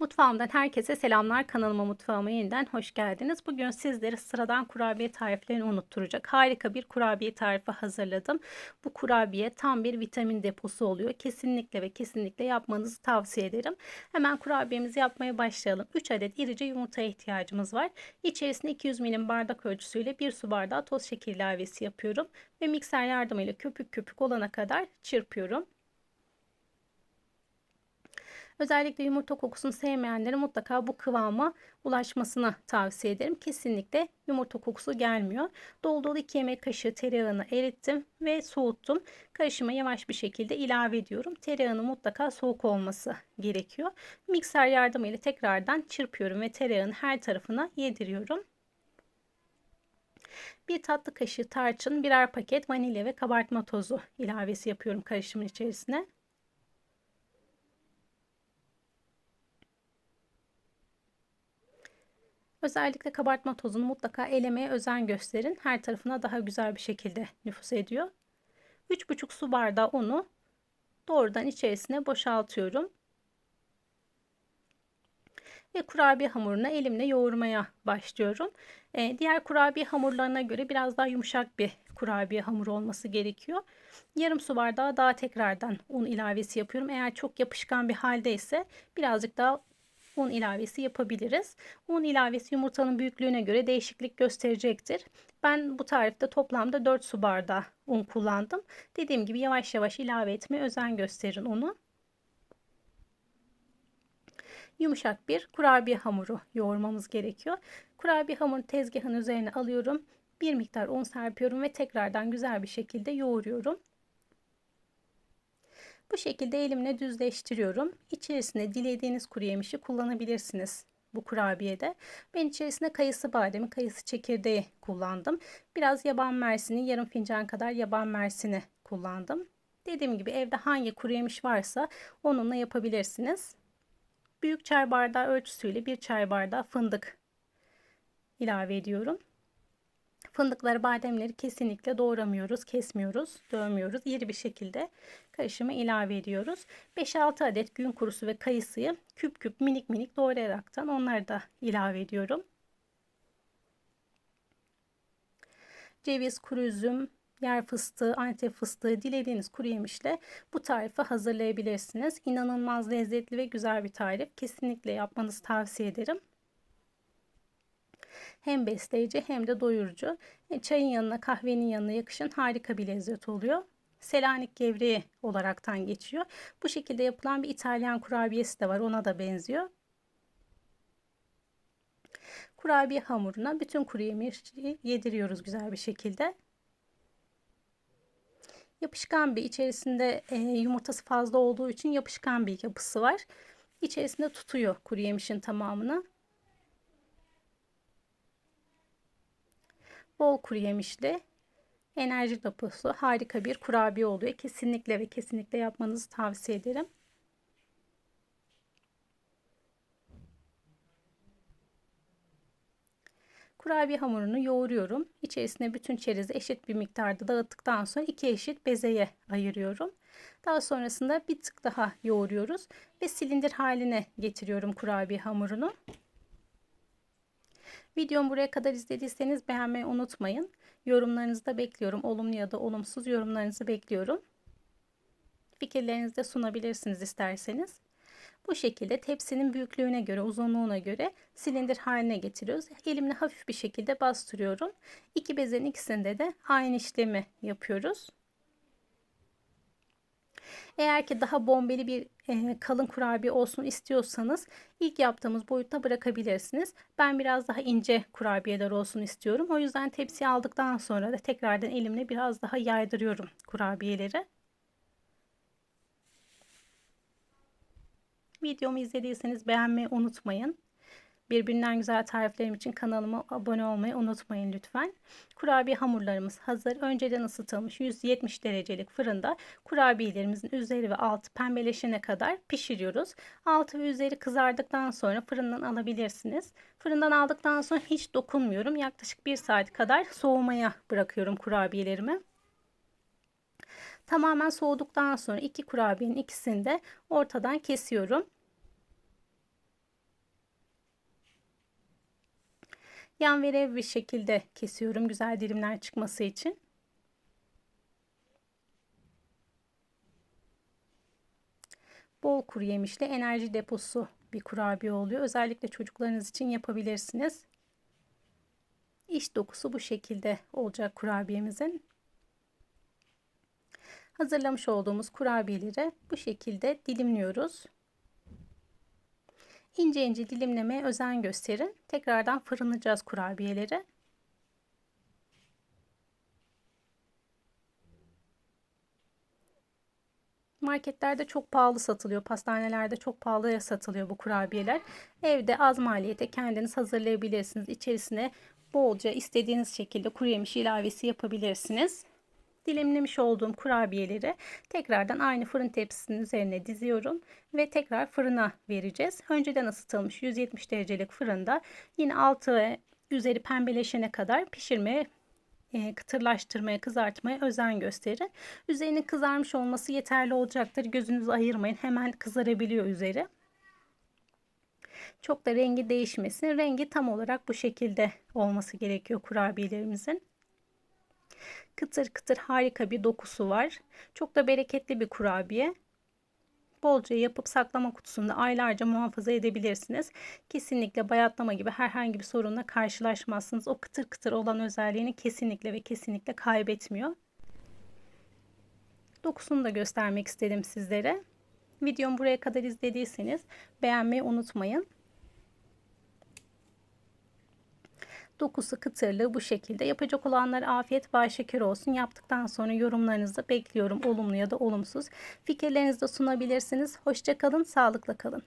Mutfağımdan herkese selamlar. Kanalıma mutfağıma yeniden hoş geldiniz. Bugün sizlere sıradan kurabiye tariflerini unutturacak harika bir kurabiye tarifi hazırladım. Bu kurabiye tam bir vitamin deposu oluyor. Kesinlikle ve kesinlikle yapmanızı tavsiye ederim. Hemen kurabiyemizi yapmaya başlayalım. 3 adet irice yumurtaya ihtiyacımız var. İçerisine 200 milim bardak ölçüsüyle 1 su bardağı toz şeker ilavesi yapıyorum. Ve mikser yardımıyla köpük köpük olana kadar çırpıyorum. Özellikle yumurta kokusunu sevmeyenlere mutlaka bu kıvama ulaşmasını tavsiye ederim. Kesinlikle yumurta kokusu gelmiyor. Dolu dolu 2 yemek kaşığı tereyağını erittim ve soğuttum. Karışıma yavaş bir şekilde ilave ediyorum. Tereyağının mutlaka soğuk olması gerekiyor. Mikser yardımıyla tekrardan çırpıyorum ve tereyağın her tarafına yediriyorum. Bir tatlı kaşığı tarçın, birer paket vanilya ve kabartma tozu ilavesi yapıyorum karışımın içerisine. Özellikle kabartma tozunu mutlaka elemeye özen gösterin. Her tarafına daha güzel bir şekilde nüfus ediyor. 3,5 su bardağı unu doğrudan içerisine boşaltıyorum. Ve kurabiye hamurunu elimle yoğurmaya başlıyorum. Ee, diğer kurabiye hamurlarına göre biraz daha yumuşak bir kurabiye hamuru olması gerekiyor. Yarım su bardağı daha tekrardan un ilavesi yapıyorum. Eğer çok yapışkan bir halde ise birazcık daha un ilavesi yapabiliriz. Un ilavesi yumurtanın büyüklüğüne göre değişiklik gösterecektir. Ben bu tarifte toplamda 4 su bardağı un kullandım. Dediğim gibi yavaş yavaş ilave etmeye özen gösterin unu. Yumuşak bir kurabiye hamuru yoğurmamız gerekiyor. Kurabiye hamuru tezgahın üzerine alıyorum. Bir miktar un serpiyorum ve tekrardan güzel bir şekilde yoğuruyorum. Bu şekilde elimle düzleştiriyorum. İçerisine dilediğiniz kuru yemişi kullanabilirsiniz bu kurabiyede. Ben içerisine kayısı bademi, kayısı çekirdeği kullandım. Biraz yaban mersini, yarım fincan kadar yaban mersini kullandım. Dediğim gibi evde hangi kuru yemiş varsa onunla yapabilirsiniz. Büyük çay bardağı ölçüsüyle bir çay bardağı fındık ilave ediyorum. Fındıkları, bademleri kesinlikle doğramıyoruz, kesmiyoruz, dövmüyoruz. İri bir şekilde karışımı ilave ediyoruz. 5-6 adet gün kurusu ve kayısıyı küp küp minik minik doğrayaraktan onları da ilave ediyorum. Ceviz, kuru üzüm, yer fıstığı, antep fıstığı dilediğiniz kuru yemişle bu tarifi hazırlayabilirsiniz. İnanılmaz lezzetli ve güzel bir tarif. Kesinlikle yapmanızı tavsiye ederim. Hem besleyici hem de doyurucu. E, çayın yanına kahvenin yanına yakışan harika bir lezzet oluyor. Selanik gevreği olaraktan geçiyor. Bu şekilde yapılan bir İtalyan kurabiyesi de var. Ona da benziyor. Kurabiye hamuruna bütün kuru yemişi yediriyoruz güzel bir şekilde. Yapışkan bir içerisinde e, yumurtası fazla olduğu için yapışkan bir yapısı var. İçerisinde tutuyor kuru yemişin tamamını. Bol kuru yemişli enerji deposu harika bir kurabiye oluyor. Kesinlikle ve kesinlikle yapmanızı tavsiye ederim. Kurabiye hamurunu yoğuruyorum. İçerisine bütün çerezi eşit bir miktarda dağıttıktan sonra iki eşit bezeye ayırıyorum. Daha sonrasında bir tık daha yoğuruyoruz ve silindir haline getiriyorum kurabiye hamurunu. Videomu buraya kadar izlediyseniz beğenmeyi unutmayın. Yorumlarınızı da bekliyorum. Olumlu ya da olumsuz yorumlarınızı bekliyorum. Fikirlerinizi de sunabilirsiniz isterseniz. Bu şekilde tepsinin büyüklüğüne göre, uzunluğuna göre silindir haline getiriyoruz. Elimle hafif bir şekilde bastırıyorum. İki bezin ikisinde de aynı işlemi yapıyoruz. Eğer ki daha bombeli bir e, kalın kurabiye olsun istiyorsanız ilk yaptığımız boyutta bırakabilirsiniz. Ben biraz daha ince kurabiyeler olsun istiyorum. O yüzden tepsiye aldıktan sonra da tekrardan elimle biraz daha yaydırıyorum kurabiyeleri. Videomu izlediyseniz beğenmeyi unutmayın. Birbirinden güzel tariflerim için kanalıma abone olmayı unutmayın lütfen. Kurabiye hamurlarımız hazır. Önceden ısıtılmış 170 derecelik fırında kurabiyelerimizin üzeri ve altı pembeleşene kadar pişiriyoruz. Altı ve üzeri kızardıktan sonra fırından alabilirsiniz. Fırından aldıktan sonra hiç dokunmuyorum. Yaklaşık 1 saat kadar soğumaya bırakıyorum kurabiyelerimi. Tamamen soğuduktan sonra iki kurabiyenin ikisini de ortadan kesiyorum. Yan verev bir şekilde kesiyorum güzel dilimler çıkması için. Bol kuru yemişli enerji deposu bir kurabiye oluyor. Özellikle çocuklarınız için yapabilirsiniz. İç dokusu bu şekilde olacak kurabiyemizin. Hazırlamış olduğumuz kurabiyeleri bu şekilde dilimliyoruz. İnce ince dilimlemeye özen gösterin. Tekrardan fırınlayacağız kurabiyeleri. Marketlerde çok pahalı satılıyor. Pastanelerde çok pahalıya satılıyor bu kurabiyeler. Evde az maliyete kendiniz hazırlayabilirsiniz. İçerisine bolca istediğiniz şekilde kuru yemiş ilavesi yapabilirsiniz. Dilimlemiş olduğum kurabiyeleri tekrardan aynı fırın tepsisinin üzerine diziyorum ve tekrar fırına vereceğiz. Önceden ısıtılmış 170 derecelik fırında yine altı üzeri pembeleşene kadar pişirmeye kıtırlaştırmaya, kızartmaya özen gösterin. Üzerinin kızarmış olması yeterli olacaktır. Gözünüzü ayırmayın. Hemen kızarabiliyor üzeri. Çok da rengi değişmesin. Rengi tam olarak bu şekilde olması gerekiyor kurabiyelerimizin. Kıtır kıtır harika bir dokusu var. Çok da bereketli bir kurabiye. Bolca yapıp saklama kutusunda aylarca muhafaza edebilirsiniz. Kesinlikle bayatlama gibi herhangi bir sorunla karşılaşmazsınız. O kıtır kıtır olan özelliğini kesinlikle ve kesinlikle kaybetmiyor. Dokusunu da göstermek istedim sizlere. Videomu buraya kadar izlediyseniz beğenmeyi unutmayın. Dokusu kıtırlığı bu şekilde. Yapacak olanlar afiyet bay şeker olsun. Yaptıktan sonra yorumlarınızı bekliyorum. Olumlu ya da olumsuz. Fikirlerinizi de sunabilirsiniz. Hoşçakalın, sağlıkla kalın.